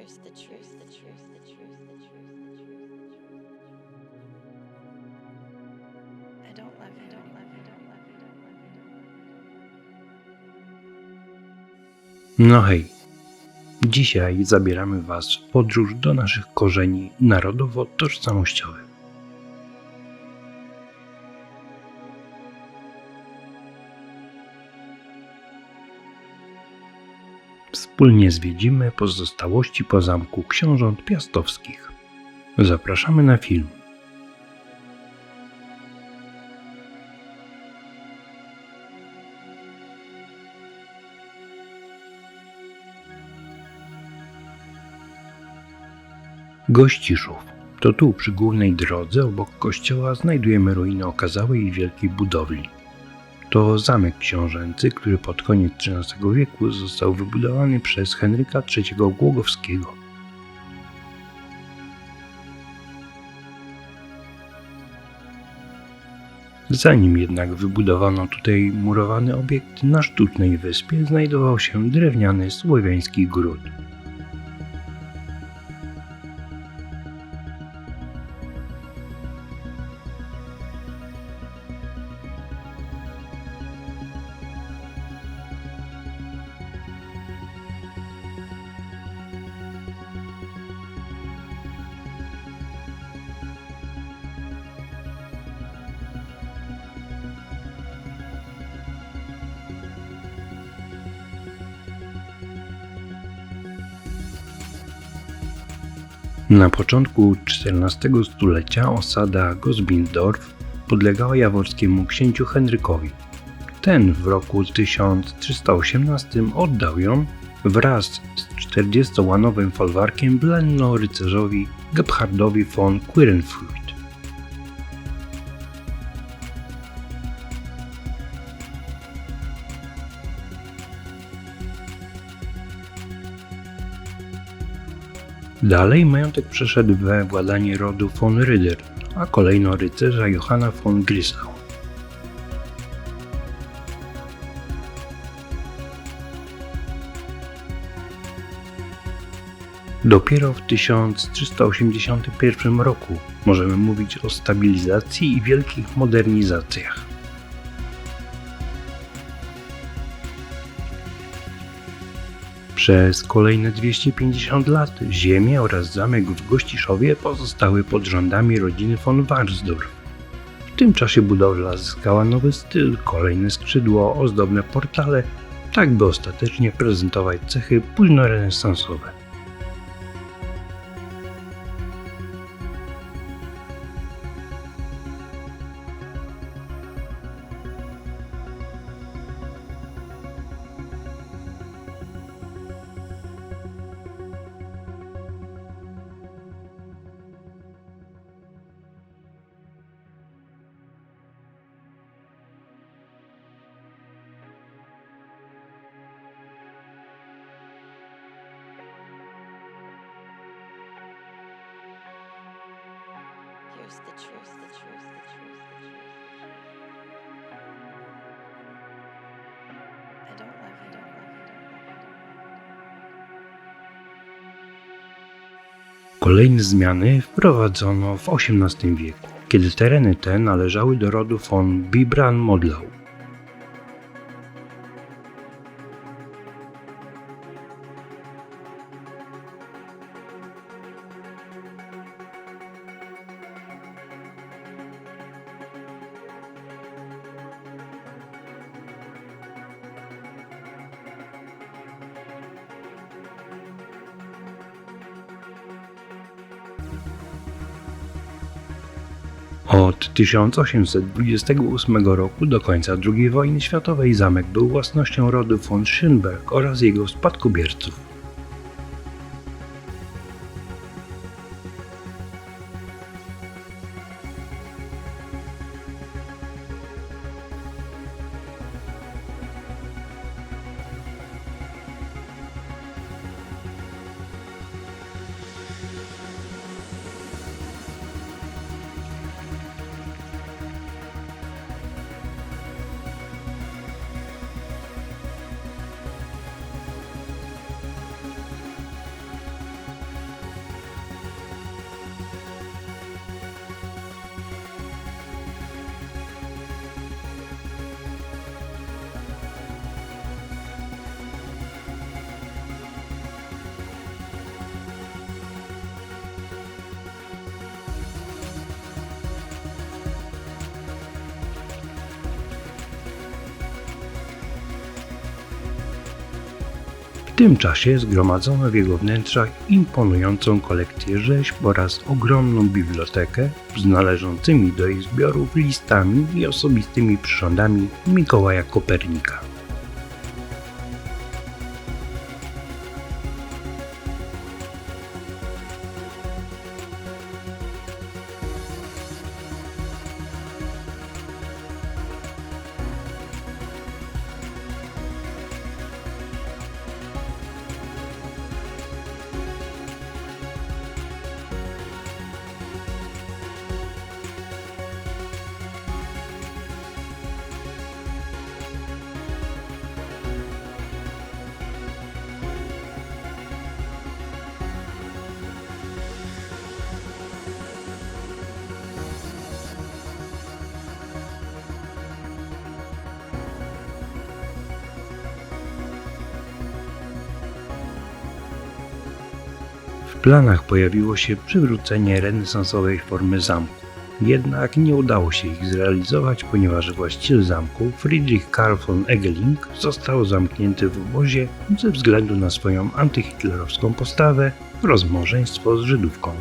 Truth, the truth, the truth, the truth, the truth. I don't love you, don't love you, don't love you, don't love. No hej, dzisiaj zabieramy Was w podróż do naszych korzeni narodowo-tożsamościowych. Wspólnie zwiedzimy pozostałości po zamku książąt piastowskich. Zapraszamy na film. Gościszów. To tu, przy głównej drodze, obok kościoła, znajdujemy ruiny okazałej i wielkiej budowli. To zamek książęcy, który pod koniec XIII wieku został wybudowany przez Henryka III Głogowskiego. Zanim jednak wybudowano tutaj murowany obiekt, na sztucznej wyspie znajdował się drewniany słowiański gród. Na początku XIV stulecia osada Gosbindorf podlegała jaworskiemu księciu Henrykowi. Ten w roku 1318 oddał ją wraz z 40-łanowym folwarkiem blenno-rycerzowi Gebhardowi von Quirnfurt. Dalej majątek przeszedł we władanie rodu von Ryder, a kolejno rycerza Johanna von Grisau. Dopiero w 1381 roku możemy mówić o stabilizacji i wielkich modernizacjach. Przez kolejne 250 lat ziemie oraz zamek w Gościszowie pozostały pod rządami rodziny von Warsdorf. W tym czasie budowla zyskała nowy styl, kolejne skrzydło, ozdobne portale, tak by ostatecznie prezentować cechy późnorenesansowe. Truth, the truth, the truth, the truth. I don't love you, don't love you. Kolejne zmiany wprowadzono w XVIII wieku, kiedy tereny te należały do rodu von Bibran-Modlau. Od 1828 roku do końca II wojny światowej zamek był własnością rodu von Schönberg oraz jego spadkobierców. Tym czasie zgromadzono w jego wnętrzach imponującą kolekcję rzeźb oraz ogromną bibliotekę z należącymi do jej zbiorów listami i osobistymi przyrządami Mikołaja Kopernika. Planach pojawiło się przywrócenie renesansowej formy zamku. Jednak nie udało się ich zrealizować, ponieważ właściciel zamku, Friedrich Karl von Egeling, został zamknięty w obozie ze względu na swoją antyhitlerowską postawę oraz małżeństwo z Żydówką.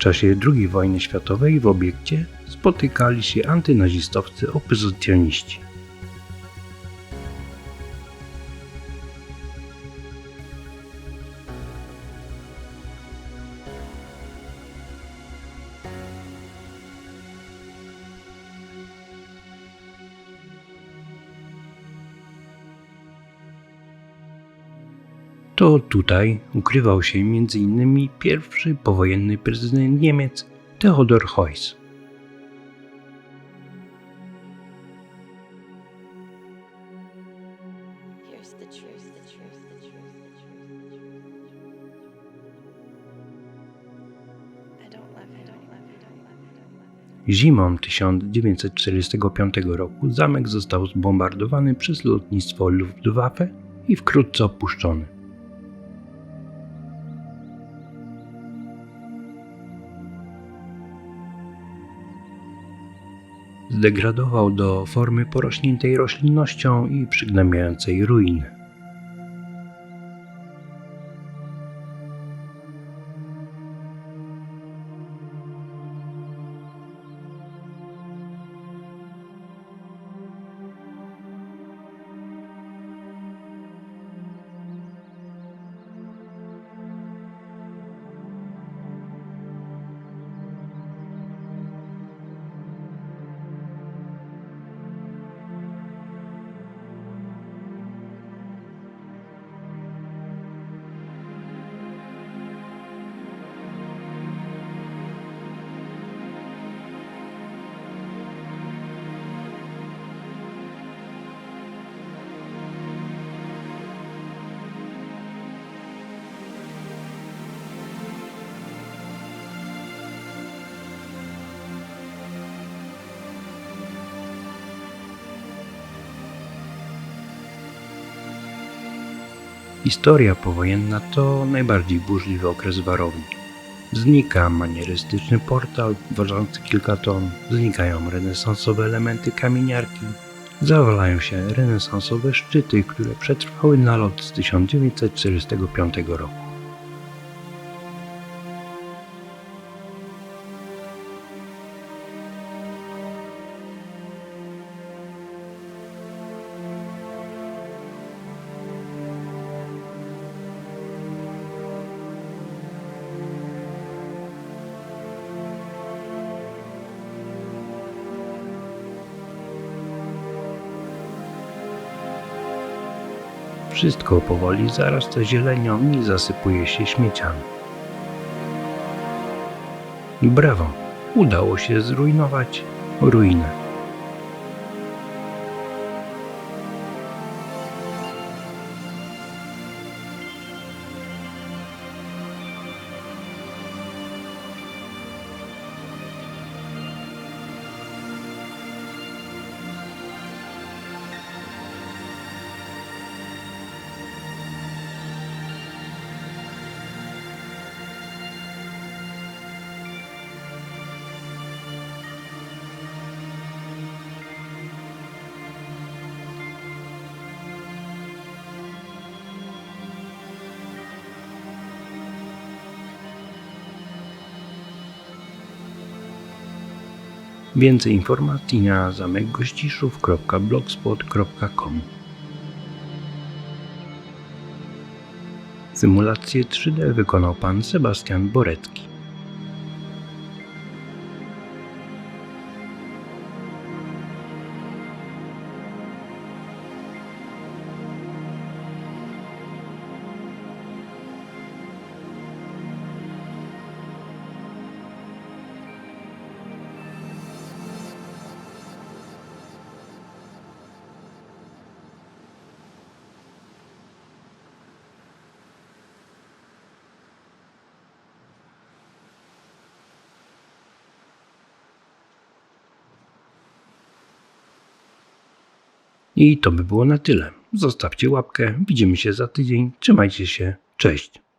Czasie II wojny światowej w obiekcie spotykali się antynazistowscy opozycjoniści. To tutaj ukrywał się m.in. pierwszy powojenny prezydent Niemiec Theodor Heuss. Zimą 1945 roku zamek został zbombardowany przez lotnictwo Luftwaffe i wkrótce opuszczony. Zdegradował do formy porośniętej roślinnością i przygnębiającej ruiny. Historia powojenna to najbardziej burzliwy okres warowni. Znika manierystyczny portal ważący kilka ton, znikają renesansowe elementy kamieniarki, zawalają się renesansowe szczyty, które przetrwały nalot z 1945 roku. Wszystko powoli zarasta zielenią i zasypuje się śmieciami. Brawo! Udało się zrujnować ruinę. Więcej informacji na zamekgościszów.blogspot.com Symulację 3D wykonał pan Sebastian Borecki. I to by było na tyle. Zostawcie łapkę, widzimy się za tydzień. Trzymajcie się, cześć.